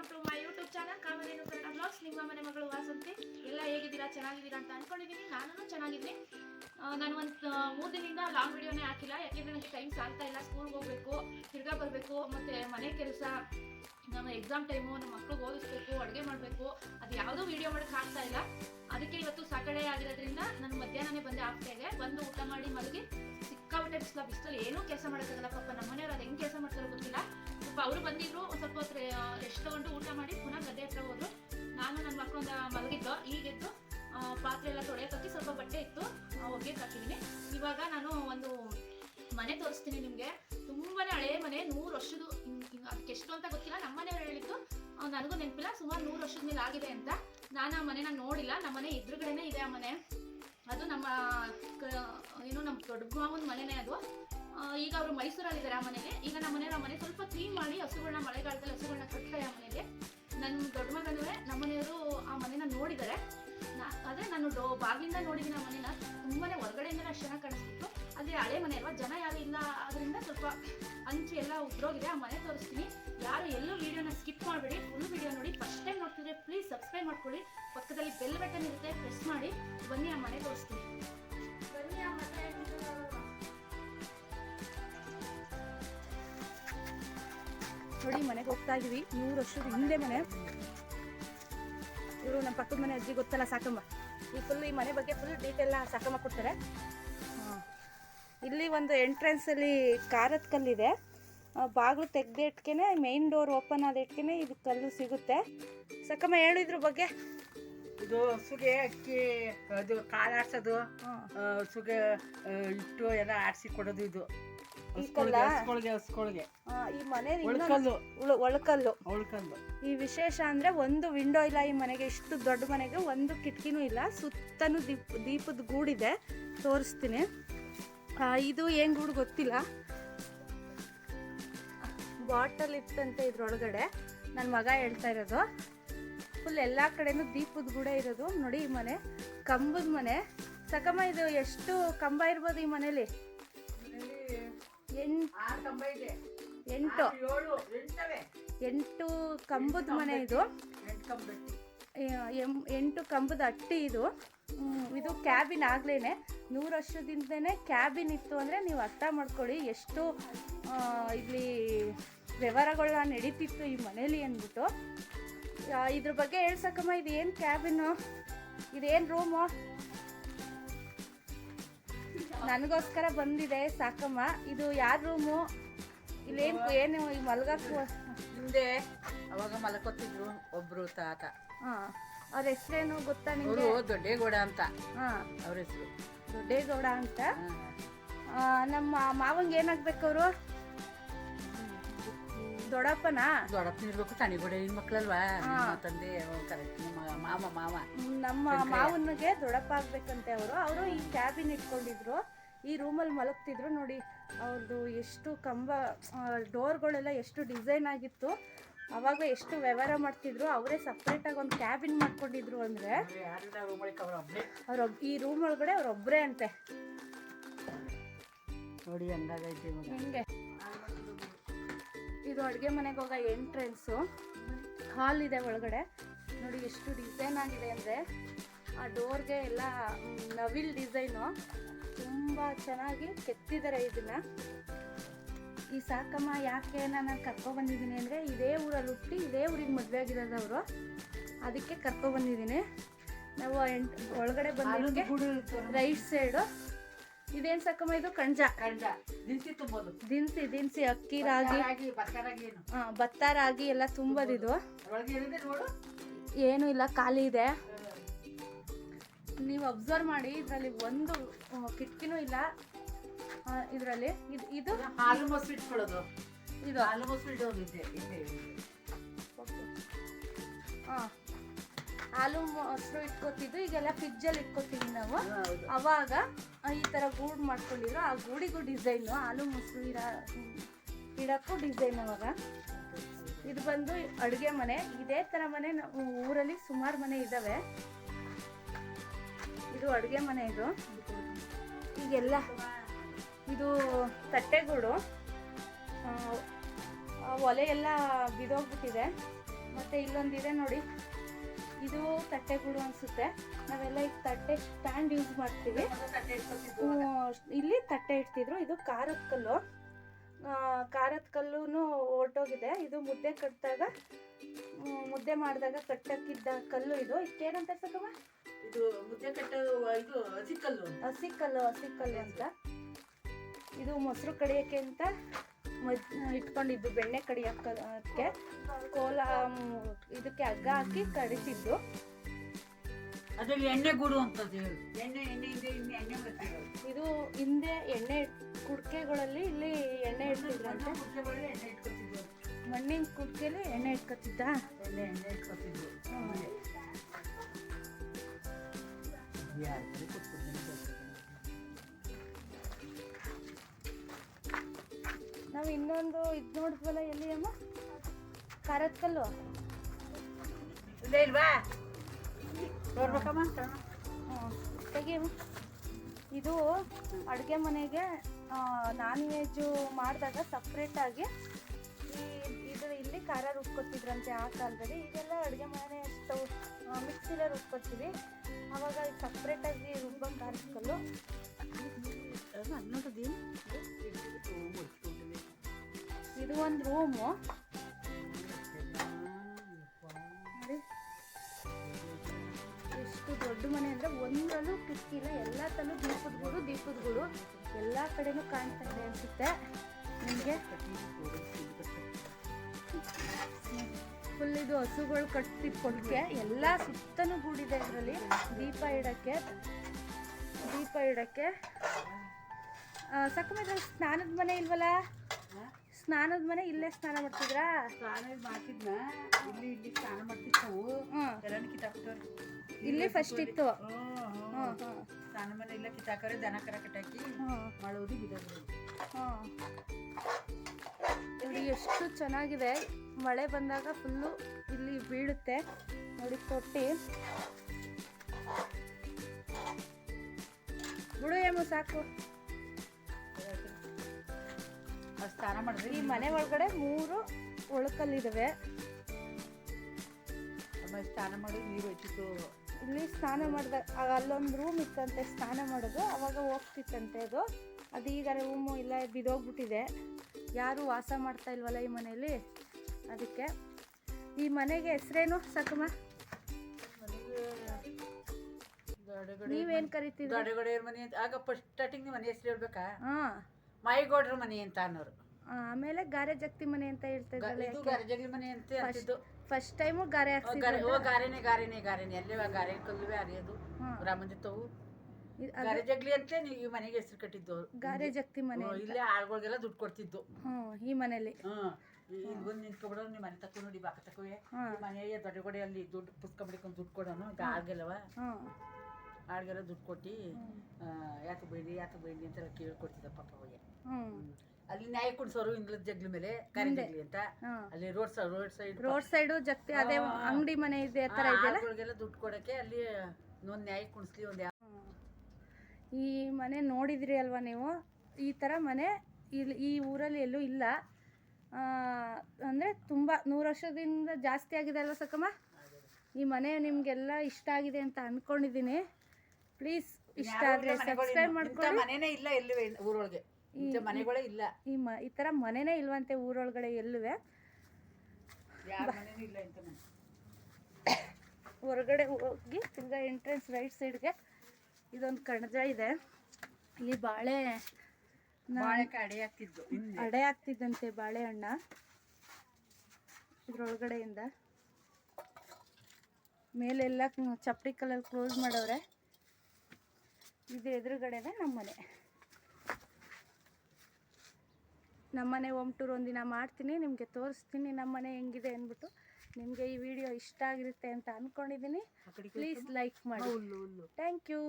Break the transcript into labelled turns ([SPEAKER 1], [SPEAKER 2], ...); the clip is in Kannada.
[SPEAKER 1] Welcome to my YouTube channel Kamadhenu Kannada blogs ನಿಮ್ಮ ಮನೆ ಮಗಳು ವಾಸಂತಿ. ಎಲ್ಲ ಹೇಗಿದ್ದೀರಾ? ಚೆನ್ನಾಗಿದ್ದೀರಾ ಅಂತ ಅನ್ಕೊಂಡಿದ್ದೀನಿ. ನಾನು ಚೆನ್ನಾಗಿದ್ದೀನಿ. ನಾನು ಒಂದು ಮೂರು ದಿನದಿಂದ ಲಾಂಗ್ ವಿಡಿಯೋನೇ ಹಾಕಿಲ್ಲ. ಯಾಕೆಂದರೆ ನನಗೆ ಟೈಮ್ ಸಾಲ್ತಾ ಇಲ್ಲ. ಸ್ಕೂಲ್ಗೆ ಹೋಗಬೇಕು, ತಿರ್ಗಾ ಬರಬೇಕು, ಮತ್ತು ಮನೆ ಕೆಲಸ, ನಮ್ಮ ಎಕ್ಸಾಮ್ ಟೈಮು ನಮ್ಮ ಮಕ್ಳಿಗೆ ಓದಿಸ್ಬೇಕು, ಅಡುಗೆ ಮಾಡಬೇಕು. ಅದು ಯಾವುದೂ ವೀಡಿಯೋ ಮಾಡೋಕ್ಕೆ ಆಗ್ತಾ ಇಲ್ಲ. ಅದಕ್ಕೆ ಇವತ್ತು ಸಾಟರ್ಡೇ ಆಗಿರೋದ್ರಿಂದ ನಾನು ಮಧ್ಯಾಹ್ನನೇ ಬಂದೆ ಆಗ್ತಾಯಿದೆ ಬಂದು ಊಟ ಮಾಡಿ ಮಲಗಿ ಸಿಕ್ಕಾಪಟ್ಟೆ ಬಿಸಿಲ ಬಿಸಿಲಲ್ಲಿ ಏನೂ ಕೆಲಸ ಮಾಡೋಕ್ಕಾಗಲ್ಲ ಪಾಪ. ನಮ್ಮ ಮನೆಯವ್ರು ಅದು ಹೆಂಗೆ ಕೆಲಸ ಮಾಡ್ತಾರೋ ಗೊತ್ತಿಲ್ಲ. ಅವರು ಬಂದಿದ್ರು, ಒಂದು ಸ್ವಲ್ಪ ಹೊತ್ತು ರೆಸ್ಟ್ ತಗೊಂಡು ಊಟ ಮಾಡಿ ಪುನಃ ಗದ್ದೆ ಹತ್ರ ಹೋದ್ರು. ನಾನು ನನ್ನ ಮಕ್ಕಳೊಂದ ಮಲಗಿದ್ದು, ಈಗೆದ್ದು ಪಾತ್ರೆ ಎಲ್ಲ ತೊಳೆಯೋಕೆ ಸ್ವಲ್ಪ ಬಟ್ಟೆ ಇತ್ತು ಒಗ್ಗೆ ಹಾಕಿದ್ದೀನಿ ಇವಾಗ ನಾನು ಒಂದು ಮನೆ ತೋರಿಸ್ತೀನಿ ನಿಮಗೆ. ತುಂಬಾನೇ ಹಳೆ ಮನೆ, ನೂರು ವರ್ಷದ ಇನ್- ಇನ್, ಅದಕ್ಕೆ ಎಷ್ಟು ಅಂತ ಗೊತ್ತಿಲ್ಲ. ನಮ್ಮ ಮನೆಯವ್ರು ಹೇಳಿದ್ದು ನನಗೂ ನೆನಪಿಲ್ಲ, ಸುಮಾರು ನೂರು ವರ್ಷದ ಮೇಲೆ ಆಗಿದೆ ಅಂತ. ನಾನು ಆ ಮನೆನ ನೋಡಿಲ್ಲ ನಮ್ಮ ಮನೆ ಎದುರುಗಡೆನೇ ಇದೆ ಆ ಮನೆ. ಅದು ನಮ್ಮ ಏನು, ನಮ್ಮ ದೊಡ್ಡ ಮಾವನ ಮನೆನೇ ಅದು. ಈಗ ಅವರು ಮೈಸೂರಲ್ಲಿದ್ದಾರೆ ಆ ಮನೆಗೆ. ಈಗ ನಮ್ಮ ಮನೆ ಮನೆ ಸ್ವಲ್ಪ ಕ್ಲೀನ್ ಮಾಡಿ ಹಸುಗಳನ್ನ ಮಳೆಗಾಲದಲ್ಲಿ ಹಸುಗಳನ್ನ ಕಟ್ತಾರೆ ಆ ಮನೆಗೆ. ನನ್ನ ದೊಡ್ಡ ಮಗನೂ ನಮ್ಮ ಮನೆಯವರು ಆ ಮನೆನ ನೋಡಿದ್ದಾರೆ. ಅದೇ ನಾನು ಡೋ, ಬಾಗಿಲಿಂದ ನೋಡಿದ್ದೀನಿ ಆ ಮನೆನ. ತುಂಬಾನೇ ಹೊರಗಡೆಯಿಂದ ಚೆನ್ನಾಗಿ ಕಾಣಿಸ್ಬಿಟ್ಟು ಅದೇ ಹಳೆ ಮನೆ ಅಲ್ವಾ ಜನ ಯಾರು ಇಲ್ಲ. ಅದರಿಂದ ಸ್ವಲ್ಪ ಅಂಚು ಎಲ್ಲ ಉದ್ರೋಗಿದೆ. ಆ ಮನೆ ತೋರಿಸ್ತೀನಿ. ಯಾರು ಎಲ್ಲೂ ವಿಡಿಯೋನ ಸ್ಕಿಪ್ ಮಾಡಬೇಡಿ. ಫುಲ್ ವಿಡಿಯೋ ನೋಡಿ. ಫಸ್ಟ್ ಟೈಮ್ ನೋಡ್ತಿದ್ರೆ ಪ್ಲೀಸ್ ಸಬ್ಸ್ಕ್ರೈಬ್ ಮಾಡ್ಕೊಳ್ಳಿ. ಪಕ್ಕದಲ್ಲಿ ಬೆಲ್ ಬಟನ್ ಇರುತ್ತೆ. ಪ್ರೆಸ್ ಮಾಡಿ. ಬನ್ನಿ ಆ ಮನೆ ತೋರಿಸ್ತೀನಿ. ಬನ್ನಿ ಆ ಮನೆ. ನೋಡಿ ಮನೆಗೆ ಹೋಗ್ತಾ ಇದೀವಿ. ನೂರು ವರ್ಷದ ಹಿಂದೆ ಮನೆ. ಇವರು ನಮ್ಮ ಪಕ್ಕದ ಮನೆ ಅಜ್ಜಿ ಗೊತ್ತಲ್ಲ ಸಾಕಮ್ಮ. ಈ ಫುಲ್ ಈ ಮನೆ ಬಗ್ಗೆ ಫುಲ್ ಡೀಟೇಲ್ ಸಾಕಮ್ಮ ಕೊಡ್ತಾರೆ. ಇಲ್ಲಿ ಒಂದು ಎಂಟ್ರೆನ್ಸ್ ಅಲ್ಲಿ ಕಾರದ ಕಲ್ಲಿದೆ. ಬಾಗಿಲು ತೆಗ್ದ ಇಟ್ಕೆನೆ ಮೇನ್ ಡೋರ್ ಓಪನ್ ಆದ ಇಟ್ಕೆನೆ ಇದು ಕಲ್ಲು ಸಿಗುತ್ತೆ. ಸಾಕಮ್ಮ ಹೇಳಿದ್ರ ಬಗ್ಗೆ.
[SPEAKER 2] ಇದು ಸುಗೆ ಅಕ್ಕಿ ಅದು ಕಾಳು ಆಡ್ಸೋದು. ಸುಗೆ ಇಟ್ಟು ಎಲ್ಲ ಆಡ್ಸಿ ಕೊಡೋದು ಇದು.
[SPEAKER 1] ಈ ಮನೆ
[SPEAKER 2] ಒಳ್ಕಲ್ಲು.
[SPEAKER 1] ವಿಶೇಷ ಅಂದ್ರೆ ಒಂದು ವಿಂಡೋ ಇಲ್ಲ ಈ ಮನೆಗೆ ಇಷ್ಟು ದೊಡ್ಡ ಮನೆಗೆ ಒಂದು ಕಿಟಕಿನೂ ಇಲ್ಲ. ಸುತ್ತನೂ ದೀಪ ದೀಪದ ಗೂಡಿದೆ. ತೋರಿಸ್ತೀನಿ. ಇದು ಏನ್ ಗೂಡು ಗೊತ್ತಿಲ್ಲ. ಬಾಟಲ್ ಇತ್ತಂತೆ ಇದ್ರೊಳಗಡೆ. ನನ್ನ ಮಗ ಹೇಳ್ತಾ ಇರೋದು ಫುಲ್ ಎಲ್ಲ ಕಡೆನೂ ದೀಪದ ಗೂಡೆ ಇರೋದು. ನೋಡಿ ಈ ಮನೆ ಕಂಬದ ಮನೆ. ಸಕಮ್ಮ ಇದು ಎಷ್ಟು ಕಂಬ ಇರ್ಬೋದು ಈ ಮನೇಲಿ? ಎಂಟು. ಎಂಟು. ಕಂಬದ ಮನೆ ಇದು.
[SPEAKER 2] ಎಂಟು
[SPEAKER 1] ಕಂಬದ ಅಟ್ಟಿ ಇದು. ಇದು ಕ್ಯಾಬಿನ್ ಆಗ್ಲೇನೆ. ನೂರು ವರ್ಷದಿಂದನೇ ಕ್ಯಾಬಿನ್ ಇತ್ತು ಅಂದರೆ ನೀವು ಅರ್ಥ ಮಾಡ್ಕೊಳ್ಳಿ ಎಷ್ಟು ಇಲ್ಲಿ ವ್ಯವಹಾರಗಳನ್ನ ನಡೀತಿತ್ತು ಈ ಮನೇಲಿ ಅಂದ್ಬಿಟ್ಟು. ಇದ್ರ ಬಗ್ಗೆ ಹೇಳ್ಸಕ್ಕಮ್ಮ ಇದು ಏನು ಕ್ಯಾಬಿನು ಇದೇನು ರೂಮು ನನಗೋಸ್ಕರ ಬಂದಿದೆ ಸಾಕಮ್ಮ. ಇದು ಯಾರ ರೂಮು ಇಲ್ಲೇನು ಏನು ಈ ಮಲ್ಗಕ್ಕೆ?
[SPEAKER 2] ಹಿಂದೆ ಅವಾಗ ಮಲ್ಕೋತಿದ್ರು ಒಬ್ರು ತಾತ.
[SPEAKER 1] ಹಾಂ ಅವ್ರ ಹೆಸರೇನು ಗೊತ್ತಾ ನಿಮಗೆ
[SPEAKER 2] ದೊಡ್ಡೇಗೌಡ ಅಂತ.
[SPEAKER 1] ಹಾಂ.
[SPEAKER 2] ಅವ್ರ ಹೆಸರು.
[SPEAKER 1] ದೊಡ್ಡೇಗೌಡ ಅಂತ. ನಮ್ಮ ಮಾವಂಗೆ ಏನಾಗ್ಬೇಕು ಅವರು? ದೊಡ್ಡಪ್ಪನಾ?
[SPEAKER 2] ದೊಡ್ಡಪ್ಪನ ಇರ್ಬೇಕು ತನಿಗೋಡೆ ಮಕ್ಳಲ್ವಾ? ನಿಮ್ಮ ತಂದೆ ಕರೆಕ್ಟ್ ಮಾಮ ಮಾವ.
[SPEAKER 1] ಹ್ಮ್, ನಮ್ಮ ಮಾವನಿಗೆ ದೊಡ್ಡಪ್ಪ ಆಗ್ಬೇಕಂತೆ ಅವರು. ಅವರು ಈ ಕ್ಯಾಬಿನ್ ಇಟ್ಕೊಂಡಿದ್ರು. ಈ ರೂಮಲ್ಲಿ ಮಲಗ್ತಿದ್ರು. ನೋಡಿ ಅವ್ರದ್ದು ಎಷ್ಟು ಕಂಬ ಡೋರ್ಗಳೆಲ್ಲ ಎಷ್ಟು ಡಿಸೈನ್ ಆಗಿತ್ತು. ಅವಾಗ ಎಷ್ಟು ವ್ಯವಹಾರ ಮಾಡ್ತಿದ್ರು. ಅವರೇ ಸಪ್ರೇಟಾಗಿ ಒಂದು ಕ್ಯಾಬಿನ್ ಮಾಡ್ಕೊಂಡಿದ್ರು ಅಂದರೆ
[SPEAKER 2] ಅವ್ರ
[SPEAKER 1] ಈ ರೂಮ್ ಒಳಗಡೆ ಅವ್ರೊಬ್ಬರೇ ಅಂತೆ.
[SPEAKER 2] ನೋಡಿ ಹಂಗಾಗೈತೆ
[SPEAKER 1] ಹೆಂಗೆ? ಇದು ಅಡುಗೆ ಮನೆಗೆ ಹೋಗೋ ಎಂಟ್ರೆನ್ಸು ಹಾಲ್ ಇದೆ ಒಳಗಡೆ. ನೋಡಿ ಎಷ್ಟು ಡಿಸೈನ್ ಆಗಿದೆ ಅಂದರೆ ಆ ಡೋರ್ಗೆ ಎಲ್ಲ ನವಿಲ್ ಡಿಸೈನು ತುಂಬ ಚೆನ್ನಾಗಿ ಕೆತ್ತಿದ್ದಾರೆ ಇದನ್ನ. ಈ ಸಾಕಮ್ಮ ಯಾಕೆ ನಾನು ಕರ್ಕೊಬಂದಿದ್ದೀನಿ ಅಂದರೆ ಇದೇ ಊರಲ್ಲಿ ಹುಟ್ಟಿ ಇದೇ ಊರಿಗೆ ಮದುವೆ ಆಗಿರೋದು ಅವರು. ಅದಕ್ಕೆ ಕರ್ಕೊಬಂದಿದ್ದೀನಿ ನಾವು ಎಂಟ್ ಒಳಗಡೆ ಬಂದಿದ್ದಕ್ಕೆ ರೈಟ್ ಸೈಡು ಇದೇನು ಸಕ್ಕಮ್ಮ ಇದು? ಕಣಜ
[SPEAKER 2] ಕಂಡ ದಿನಸಿ ತುಂಬೋದು.
[SPEAKER 1] ದಿನಸಿ ದಿನಸಿ ಅಕ್ಕಿ ರಾಗಿ.
[SPEAKER 2] ಭತ್ತ ರಾಗಿ
[SPEAKER 1] ಎಲ್ಲ ತುಂಬದಿದು ಏನು ಇಲ್ಲ ಖಾಲಿ ಇದೆ. ನೀವು ಅಬ್ಸರ್ವ್ ಮಾಡಿ ಇದರಲ್ಲಿ ಒಂದು ಕಿಟಕಿನೂ ಇಲ್ಲ. ಇದರಲ್ಲಿ. ಇದು ಇದು?
[SPEAKER 2] ಹಾಲು ಮೊಸರು ಇಟ್ಕೊಳ್ಳೋದು.
[SPEAKER 1] ಇದು.
[SPEAKER 2] ಹಾಲು ಮೊಸರು ಇಡೋದು ಇದೆ.
[SPEAKER 1] ಹಾಂ. ಹಾಲು ಮೊಸರು ಇಟ್ಕೋತಿದ್ದು ಈಗೆಲ್ಲ ಫ್ರಿಜ್ಜಲ್ಲಿ ಇಟ್ಕೋತೀವಿ ನಾವು. ಅವಾಗ ಈ ಥರ ಗೂಡು ಮಾಡ್ಕೊಂಡಿದ್ರು ಆ ಗೂಡಿಗೂ ಡಿಸೈನು ಹಾಲು ಮೊಸರು ಇಡ ಇಡಕ್ಕೂ ಡಿಸೈನ್ ಅವಾಗ. ಇದು ಬಂದು ಅಡುಗೆ ಮನೆ. ಇದೇ ಥರ ಮನೆ ನಮ್ಮ ಊರಲ್ಲಿ ಸುಮಾರು ಮನೆ ಇದ್ದಾವೆ ಇದು ಅಡುಗೆ ಮನೆ ಇದು. ಈಗೆಲ್ಲ ಇದು ತಟ್ಟೆಗೂಡು. ಒಲೆ ಎಲ್ಲ ಬಿದೋಗ್ಬಿಟ್ಟಿದೆ. ಮತ್ತು ಇಲ್ಲೊಂದಿದೆ ನೋಡಿ. ಇದು ತಟ್ಟೆಗಳು ಅನ್ಸುತ್ತೆ. ನಾವೆಲ್ಲ ಈಗ ತಟ್ಟೆ ಸ್ಟ್ಯಾಂಡ್ ಯೂಸ್ ಮಾಡ್ತೀವಿ. ಇಲ್ಲಿ ತಟ್ಟೆ ಇಡ್ತಿದ್ರು. ಇದು ಖಾರದ ಕಲ್ಲು. ಖಾರದ ಕಲ್ಲು ಹೊರಟೋಗಿದೆ ಇದು ಮುದ್ದೆ ಕಟ್ಟಿದಾಗ ಮುದ್ದೆ ಮಾಡಿದಾಗ ಕಟ್ಟಕ್ಕಿದ್ದ ಕಲ್ಲು ಇದು. ಇದಕ್ಕೇನಂತ ಸಕಮ್ಮ
[SPEAKER 2] ಇದು ಮುದ್ದೆ ಕಟ್ಟ ಇದು
[SPEAKER 1] ಹಸಿ ಕಲ್ಲು ಹಸಿ ಕಲ್ಲು ಅಂತ. ಇದು ಮೊಸರು ಕಡಿಯೋಕ್ಕೆ ಅಂತ ಮಜ್ ಇಟ್ಕೊಂಡಿದ್ದು ಬೆಣ್ಣೆ ಕಡಿಯಕ್ಕೆ. ಕೋಲ ಇದಕ್ಕೆ ಹಗ್ಗ ಹಾಕಿ ಕಡಿಸಿದ್ದು.
[SPEAKER 2] ಅದ್ರಲ್ಲಿ ಎಣ್ಣೆ ಗುಡು ಹೇಳು. ಎಣ್ಣೆ ಎಣ್ಣೆ ಎಣ್ಣೆ
[SPEAKER 1] ಇದು ಹಿಂದೆ ಎಣ್ಣೆ ಕುಡ್ಕೆಗಳಲ್ಲಿ ಇಲ್ಲಿ ಎಣ್ಣೆ ಇಡ್ತಿದ್ರಂತೆ ಮಣ್ಣಿನ ಕುಡ್ಕೆಲಿ ಎಣ್ಣೆ ಇಟ್ಕೊತಿದ್ದ?
[SPEAKER 2] ಎಣ್ಣೆ ಎಣ್ಣೆ ಇಟ್ಕೊತಿದ್ರು.
[SPEAKER 1] ನಾವು ಇನ್ನೊಂದು ಇದು ನೋಡಿದ್ವಲ್ಲ ಎಲ್ಲಿ ಅಮ್ಮ? ಖಾರದ ಕಲ್ಲು
[SPEAKER 2] ಇಲ್ವಾ ನೋಡ್ಬೇಕಮ್ಮ.
[SPEAKER 1] ತೆಗಿಯಮ್ಮ ಇದು ಅಡುಗೆ ಮನೆಗೆ ನಾನ್ ವೆಜ್ಜು ಮಾಡಿದಾಗ ಸಪ್ರೇಟಾಗಿ ಈ ಇದು ಇಲ್ಲಿ ಖಾರ ರುಬ್ಕೊತಿದ್ರಂತೆ ಆ ಕಾಲದಲ್ಲಿ ಈಗೆಲ್ಲ ಅಡುಗೆ ಮನೆ ಸ್ಟವ್ ಮಿಕ್ಸಿಲೇ ರುಬ್ಕೊತೀವಿ ಆವಾಗ ಸಪ್ರೇಟಾಗಿ ರುಬ್ಬೋ ಕಾರಿಸ್ಕಲ್ಲು ಕಲ್ಲು ಇದು ಒಂದು ರೂಮು ಮನೆ ಅಂದರೆ ಒಂದರಲ್ಲೂ ಕಿಟಕಿಲ್ಲ ಎಲ್ಲ ತಲೂ ದೀಪದ ಗೂಡು ದೀಪದ ಗೂಡು ಎಲ್ಲ ಕಡೆನೂ ಕಾಣ್ತಾ ಇದೆ ಅನಿಸುತ್ತೆ. ನಿಮಗೆ? ಫುಲ್ ಇದು ಹಸುಗಳು ಕಟ್ಟಿಟ್ಕೊಳಕ್ಕೆ ಎಲ್ಲ ಸುತ್ತನೂ ಗೂಡಿದೆ ಇದರಲ್ಲಿ. ದೀಪ ಇಡೋಕ್ಕೆ ದೀಪ ಇಡೋಕ್ಕೆ. ಸಕ್ಕಮೇಲೆ ಸ್ನಾನದ ಮನೆ ಇಲ್ವಲ್ಲ? ಸ್ನಾನದ ಮನೆ ಇಲ್ಲೇ ಸ್ನಾನ ಮಾಡ್ತಿದ್ರಾ?
[SPEAKER 2] ಸ್ನಾನ ಮಾಡ್ತಿದ್ನ. ಇಲ್ಲಿ ಇಲ್ಲಿ ಸ್ನಾನ ಮಾಡ್ತಿತ್ತು
[SPEAKER 1] ಹ್ಞೂ
[SPEAKER 2] ಎಲ್ಲಾನು ಕಿತ್ತಾಕ್ತವ್ರೆ
[SPEAKER 1] ಇಲ್ಲಿ ಫಸ್ಟ್ ಇತ್ತು.
[SPEAKER 2] ಸ್ನಾನ ಮನೆ ಇಲ್ಲ ಕಿತ್ತಾಕವ್ರೆ ದನ ಕರ ಕಟ್ಟಾಕಿ ಮಾಡೋದು ಬಿಡೋದು.
[SPEAKER 1] ನೋಡಿ ಎಷ್ಟು ಚೆನ್ನಾಗಿದೆ. ಮಳೆ ಬಂದಾಗ ಫುಲ್ಲು ಇಲ್ಲಿ ಬೀಳುತ್ತೆ. ನೋಡಿ ತೊಟ್ಟಿ. ಬಿಡು ಏಮು ಸಾಕು.
[SPEAKER 2] ಸ್ನಾನ ಮಾಡಿದ್ವಿ.
[SPEAKER 1] ಈ ಮನೆ ಒಳಗಡೆ ಮೂರು ಒಳಕಲ್ಲಿದ್ದಾವೆ
[SPEAKER 2] ಆಮೇಲೆ ಸ್ನಾನ ಮಾಡಿ ನೀರು ಹೋಯ್ತಿತ್ತು
[SPEAKER 1] ಇಲ್ಲಿ ಸ್ನಾನ ಮಾಡಿದಾಗ ಅಲ್ಲೊಂದು ರೂಮ್ ಇತ್ತಂತೆ ಸ್ನಾನ ಮಾಡೋದು. ಅವಾಗ ಹೋಗ್ತಿತ್ತಂತೆ ಅದು. ಅದು ಈಗ ರೂಮು ಇಲ್ಲ ಬಿದೋಗ್ಬಿಟ್ಟಿದೆ ಯಾರು ವಾಸ ಮಾಡ್ತಾ ಇಲ್ವಲ್ಲ ಈ ಮನೆಯಲ್ಲಿ? ಅದಕ್ಕೆ ಈ ಮನೆಗೆ ಹೆಸರೇನು ಸಕಮ? ನೀವೇನು ಕರಿತೀವಿ
[SPEAKER 2] ದೊಡ್ಡಗಡೆಯವ್ರ ಮನೆ ಅಂತ ಆಗ ಫಸ್ಟ್ ಸ್ಟಾರ್ಟಿಂಗ್ ಮನೆ ಹೆಸರು ಹೇಳ್ಬೇಕಾ?
[SPEAKER 1] ಹಾಂ.
[SPEAKER 2] ಮೈಗೌಡ್ರ ಮನೆ ಅಂತ ಅನ್ನೋರು.
[SPEAKER 1] ಆಮೇಲೆ ಗಾರೆ ಜಗ್ತಿ ಮನೆ ಅಂತ ಹೇಳ್ತಾ
[SPEAKER 2] ಗ-
[SPEAKER 1] ಗಾರೆ
[SPEAKER 2] ಇದು ಗರಜಗಿ ಮನೆ ಅಂತ ಅಂತಿದ್ದು
[SPEAKER 1] ಫಸ್ಟ್ ಟೈಮು ಗಾರೆ
[SPEAKER 2] ಓ, ಗಾರೆ
[SPEAKER 1] ಹಾಕ್ಸಿದ್ರು
[SPEAKER 2] ಓ ಗಾರೆನೆ ಗಾರೆನೆ ಗಾರೆನೆ. ಅಲ್ಲೇ ಆ ಗಾರೆ ಕಲ್ಲುವೆ ಅರಿಯೋದು
[SPEAKER 1] ಹಾಂ.
[SPEAKER 2] ರಾಮಂದಿತ್ತವು ಗಾರೆ ಜಗ್ಲಿ ಅಂತ ನೀವು ಈ ಮನೆಗೆ ಹೆಸರು ಕಟ್ಟಿದ್ದು.
[SPEAKER 1] ಗಾರೆ ಜಗ್ತಿ ಮನೆ
[SPEAKER 2] ಹ್ಮ್, ಇಲ್ಲೇ ಆಳ್ಗಳಿಗೆಲ್ಲ ದುಡ್ಡು ಕೊಡ್ತಿದ್ದು.
[SPEAKER 1] ಈ ಮನೇಲಿ
[SPEAKER 2] ಹ್ಮ್ ಇಲ್ಲಿ ಬಂದು ನಿಂತ್ಕೊಬಿಡೋ ನಿಮ್ಮ ಮನೆ ತಕ್ಕ ನೋಡಿ ಬಾಕ ತಕ್ಕವೆ
[SPEAKER 1] ಹಾಂ.
[SPEAKER 2] ಮನೆಯ ದೊಡ್ಡ ಅಲ್ಲಿ ದುಡ್ಡು ಪುಸ್ತಕ ಮಡಿಕೊಂಡು ದುಡ್ಡು ಕೊಡೋನು ಆಳ್ಗೆಲ್ಲವ?
[SPEAKER 1] ಹ್ಮ್
[SPEAKER 2] ಆಳ್ಗೆಲ್ಲ ದುಡ್ಡು ಕೊಟ್ಟು ಯಾಕೆ ಬೇಡಿ ಯಾಕೆ ಬೇಡಿ ಅಂತೆಲ್ಲ ಕೇಳ್ಕೊಡ್ತಿದ್ದ ಪಾಪ ಅವಾಗ ಅಲ್ಲಿ ನ್ಯಾಯ ಕುಡ್ಸೋರು ಇಂಗ್ಲೀಷ್ ಜಗ್ಲಿ ಮೇಲೆ ಕರೆಂಟ್ ಜಗ್ಲಿ ಅಂತ. ಅಲ್ಲಿ road side road side
[SPEAKER 1] road side ಜಗ್ತಿ ಅದೇ ಅಂಗಡಿ ಮನೆ ಇದೆ ಆ ಥರ ಇದೆಯಲ್ಲ?
[SPEAKER 2] ಆಳ್ಗಳಿಗೆಲ್ಲ ದುಡ್ಡು ಕೊಡಕ್ಕೆ ಅಲ್ಲಿ ಒಂದ್ ನ್ಯಾಯ ಕುಣಿಸ್ಲಿ ಒಂದ್ ಯಾವ
[SPEAKER 1] ಈ ಮನೆ ನೋಡಿದ್ರಿ ಅಲ್ವಾ ನೀವು? ಈ ಥರ ಮನೆ ಇಲ್ಲಿ ಈ ಊರಲ್ಲಿ ಎಲ್ಲೂ ಇಲ್ಲ. ಅಂದ್ರೆ ತುಂಬಾ ನೂರು ವರ್ಷದಿಂದ ಜಾಸ್ತಿ ಆಗಿದೆ ಅಲ್ವಾ ಸಕಮ್ಮ? ಈ ಮನೆ ನಿಮಗೆಲ್ಲ ಇಷ್ಟ ಆಗಿದೆ ಅಂತ ಅಂದ್ಕೊಂಡಿದ್ದೀನಿ ಪ್ಲೀಸ್ ಇಷ್ಟ ಆದರೆ ಸಬ್ಸ್ಕ್ರೈಬ್ ಮಾಡ್ಕೊಳ್ಳಿ.
[SPEAKER 2] ಮನೆನೇ ಇಲ್ಲ ಎಲ್ಲಿ ಊರೊಳಗೆ. ಮನೆಗಳೇ ಇಲ್ಲ.
[SPEAKER 1] ಈ ಮ ಈ ಥರ ಮನೆನೇ ಇಲ್ವಂತೆ ಊರೊಳಗಡೆ ಎಲ್ಲುವೆ. ಹೊರಗಡೆ ಹೋಗಿ ತಿರ್ಗಾ ಎಂಟ್ರೆನ್ಸ್ ರೈಟ್ ಸೈಡ್ಗೆ ಇದೊಂದು ಕಣಜ ಇದೆ. ಇಲ್ಲಿ ಬಾಳೆ
[SPEAKER 2] ಅಡಿ ಹಾಕ್ತಿದ್ದು
[SPEAKER 1] ಅಡೆ ಆಗ್ತಿದ್ದಂತೆ ಬಾಳೆಹಣ್ಣ ಇದ್ರೊಳಗಡೆಯಿಂದ. ಮೇಲೆಲ್ಲ ಚಪ್ಪಡಿ ಕಲರ್ ಕ್ಲೋಸ್ ಮಾಡವ್ರೆ. ಇದು ಎದುರುಗಡೆನೆ ನಮ್ಮ ಮನೆ ನಮ್ಮನೆ ಹೋಮ್ ಟೂರ್ ಒಂದಿನ ಮಾಡ್ತೀನಿ ನಿಮಗೆ ತೋರಿಸ್ತೀನಿ ನಮ್ಮ ಮನೆ ಹೆಂಗಿದೆ ಅಂದ್ಬಿಟ್ಟು. ನಿಮಗೆ ಈ ವಿಡಿಯೋ ಇಷ್ಟ ಆಗಿರುತ್ತೆ ಅಂತ ಅಂದ್ಕೊಂಡಿದ್ದೀನಿ ಪ್ಲೀಸ್ ಲೈಕ್ ಮಾಡಿ. Thank you